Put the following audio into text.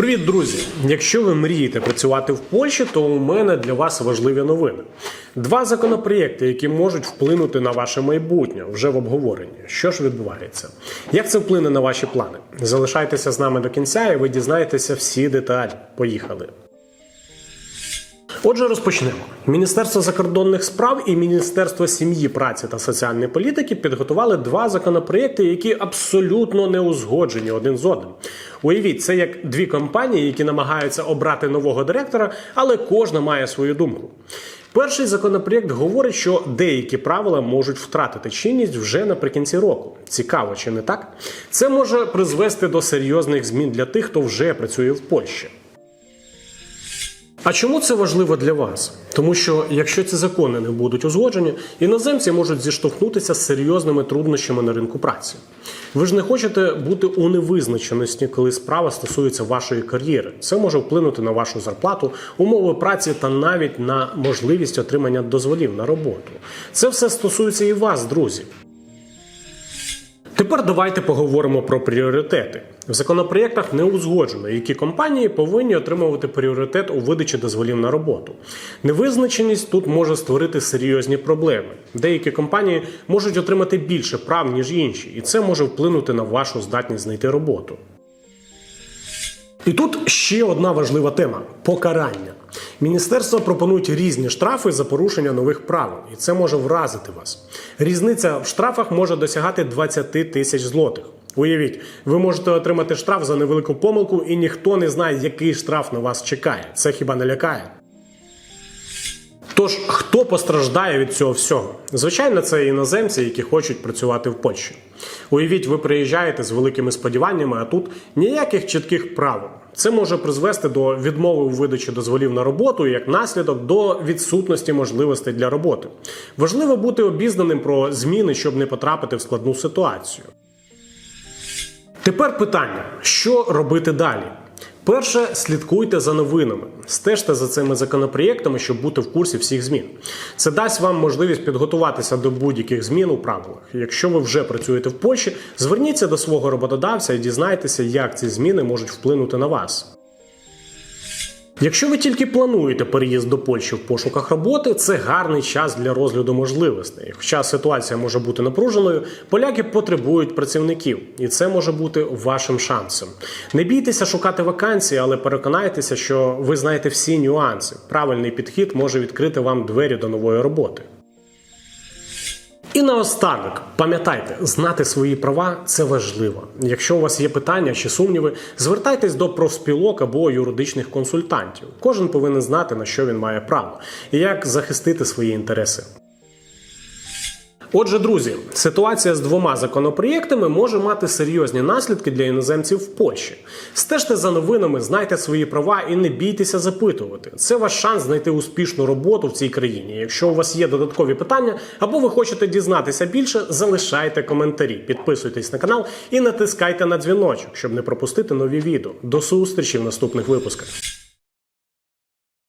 Привіт, друзі! Якщо ви мрієте працювати в Польщі, то у мене для вас важливі новини. Два законопроєкти, які можуть вплинути на ваше майбутнє, вже в обговоренні. Що ж відбувається? Як це вплине на ваші плани? Залишайтеся з нами до кінця, і ви дізнаєтеся всі деталі. Поїхали! Отже, розпочнемо. Міністерство закордонних справ і Міністерство сім'ї, праці та соціальної політики підготували два законопроєкти, які абсолютно не узгоджені один з одним. Уявіть, це як дві компанії, які намагаються обрати нового директора, але кожна має свою думку. Перший законопроєкт говорить, що деякі правила можуть втратити чинність вже наприкінці року. Цікаво, чи не так? Це може призвести до серйозних змін для тих, хто вже працює в Польщі. А чому це важливо для вас? Тому що якщо ці закони не будуть узгоджені, іноземці можуть зіштовхнутися з серйозними труднощами на ринку праці. Ви ж не хочете бути у невизначеності, коли справа стосується вашої кар'єри. Це може вплинути на вашу зарплату, умови праці та навіть на можливість отримання дозволів на роботу. Це все стосується і вас, друзі. Тепер давайте поговоримо про пріоритети. В законопроєктах не узгоджено, які компанії повинні отримувати пріоритет у видачі дозволів на роботу. Невизначеність тут може створити серйозні проблеми. Деякі компанії можуть отримати більше прав, ніж інші, і це може вплинути на вашу здатність знайти роботу. І тут ще одна важлива тема покарання. Міністерства пропонують різні штрафи за порушення нових правил, і це може вразити вас. Різниця в штрафах може досягати 20 тисяч злотих. Уявіть, ви можете отримати штраф за невелику помилку, і ніхто не знає, який штраф на вас чекає. Це хіба не лякає? Тож, хто постраждає від цього всього? Звичайно, це іноземці, які хочуть працювати в Польщі. Уявіть, ви приїжджаєте з великими сподіваннями, а тут ніяких чітких правил. Це може призвести до відмови у видачі дозволів на роботу і як наслідок до відсутності можливостей для роботи. Важливо бути обізнаним про зміни, щоб не потрапити в складну ситуацію. Тепер питання: що робити далі? Перше, слідкуйте за новинами, стежте за цими законопроєктами, щоб бути в курсі всіх змін. Це дасть вам можливість підготуватися до будь-яких змін у правилах. Якщо ви вже працюєте в Польщі, зверніться до свого роботодавця і дізнайтеся, як ці зміни можуть вплинути на вас. Якщо ви тільки плануєте переїзд до Польщі в пошуках роботи, це гарний час для розгляду можливостей. Хоча ситуація може бути напруженою, поляки потребують працівників, і це може бути вашим шансом. Не бійтеся шукати вакансії, але переконайтеся, що ви знаєте всі нюанси. Правильний підхід може відкрити вам двері до нової роботи. І наостанок, пам'ятайте, знати свої права це важливо. Якщо у вас є питання чи сумніви, звертайтесь до профспілок або юридичних консультантів. Кожен повинен знати, на що він має право і як захистити свої інтереси. Отже, друзі, ситуація з двома законопроєктами може мати серйозні наслідки для іноземців в Польщі. Стежте за новинами, знайте свої права і не бійтеся запитувати. Це ваш шанс знайти успішну роботу в цій країні. Якщо у вас є додаткові питання або ви хочете дізнатися більше, залишайте коментарі, підписуйтесь на канал і натискайте на дзвіночок, щоб не пропустити нові відео. До зустрічі в наступних випусках.